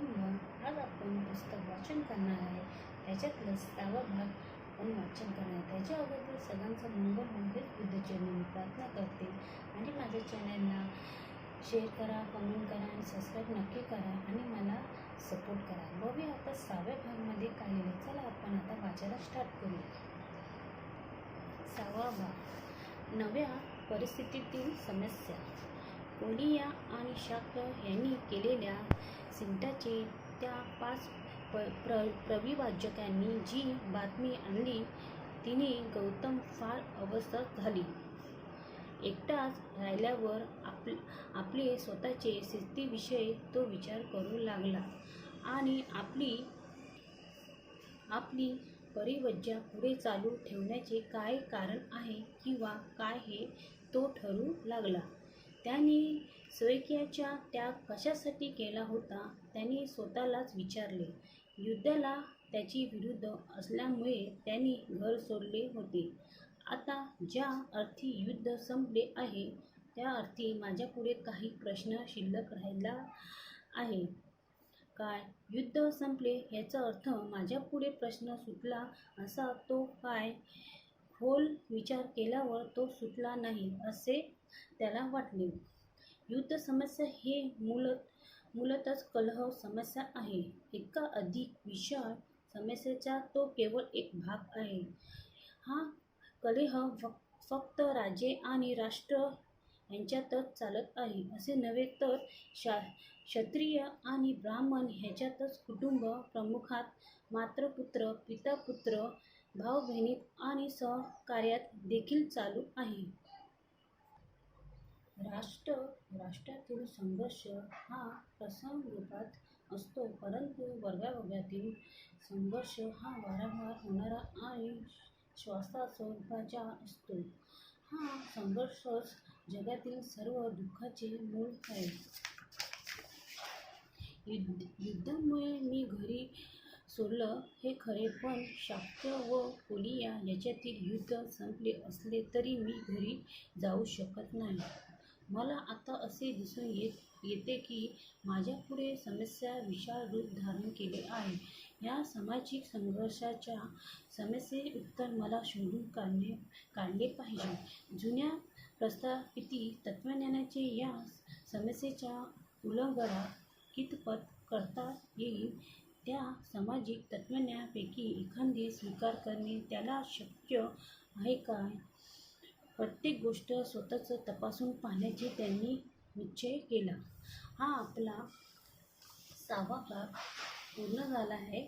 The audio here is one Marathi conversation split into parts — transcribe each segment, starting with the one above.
मग आज आपण पुस्तक वाचन करणार आहे. त्याच्यातलं सहावा भाग आपण वाचन करणार. त्याच्या अगोदर सगळ्यांचं मंगल होईल बुद्धचरणी मी प्रार्थना करते. आणि माझ्या चॅनलला शेअर करा कमेंट करा आणि सबस्क्राईब नक्की करा आणि मला सपोर्ट करा. बघूया आता सहाव्या भागमध्ये काय लिहिले चला आपण आता वाचायला स्टार्ट करूया. सहावा भाग. नव्या परिस्थितीतील समस्या. कोलिया आणि शाक्र यांनी केलेल्या सिंटाचे त्या पाच प प्र प्रविवाचकांनी जी बातमी आणली तिने गौतम फार अवस्था झाली. एकटाच राहिल्यावर आप आपले स्वतःचे स्थितीविषयी तो विचार करू लागला आणि आपली आपली परिवज्जा पुढे चालू ठेवण्याचे काय कारण आहे किंवा काय हे तो ठरू लागला. त्याने स्वैक्याचा त्याग कशासाठी केला होता त्याने स्वतःलाच विचारले. युद्धाला त्याची विरुद्ध असल्यामुळे त्यांनी घर सोडले होते. आता ज्या अर्थी युद्ध संपले आहे त्या अर्थी माझ्यापुढे काही प्रश्न शिल्लक राहिला आहे. काय? युद्ध संपले याचा अर्थ माझ्यापुढे प्रश्न सुटला असा तो काय? खोल विचार केल्यावर तो सुटला नाही असे त्याला वाटले. युद्ध समस्या हे मूलत मूलतच कलह समस्या आहे. एका अधिक विशाळ समस्येचा तो केवळ एक भाग आहे. हा कलह फक- फक्त राजे आणि राष्ट्र यांच्यातच चालत आहे असे नव्हे तर शा क्षत्रिय आणि ब्राह्मण ह्याच्यातच कुटुंब प्रमुखात मात्रपुत्र पितापुत्र भाऊ बहिणीत आणि सहकार्यात देखील चालू आहे. राष्ट्र राष्ट्रातील संघर्ष हा प्रसंग रूपात असतो परंतु वर्गावर्गातील संघर्ष हा वारंवार होणारा आणि श्वासा स्वरूपाचा असतो. हा संघर्षच जगातील सर्व दुःखाचे मूळ आहे. युद्ध युद्धामुळे मी घरी सोडलं हे खरे पण शाक्य व कोलिया याच्यातील युद्ध संपले असले तरी मी घरी जाऊ शकत नाही. मला आता असे दिसून येत येते की माझ्यापुढे समस्या विशाल रूप धारण केले आहे. या सामाजिक संघर्षाच्या समस्ये उत्तर मला शोधून काढणे काढले पाहिजे. जुन्या प्रस्थापिती तत्त्वज्ञानाचे या समस्येच्या उल्लंघना कितपत करता येईल त्या सामाजिक तत्त्वज्ञानापैकी एखादे स्वीकार करणे त्याला शक्य आहे काय? प्रत्येक गोष्ट स्वतःच तपासून पाहण्याचे त्यांनी निश्चय केला. हा आपला सहावा भाग पूर्ण झाला आहे.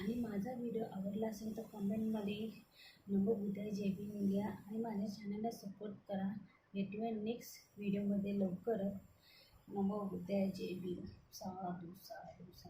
आणि माझा व्हिडिओ आवडला असेल तर कमेंटमध्ये नमो जे बी मीडिया आणि माझ्या चॅनलला सपोर्ट करा. भेटूया नेक्स्ट व्हिडिओमध्ये लवकरच. नमो उद्या जे बी सहा दिवसा दिवसा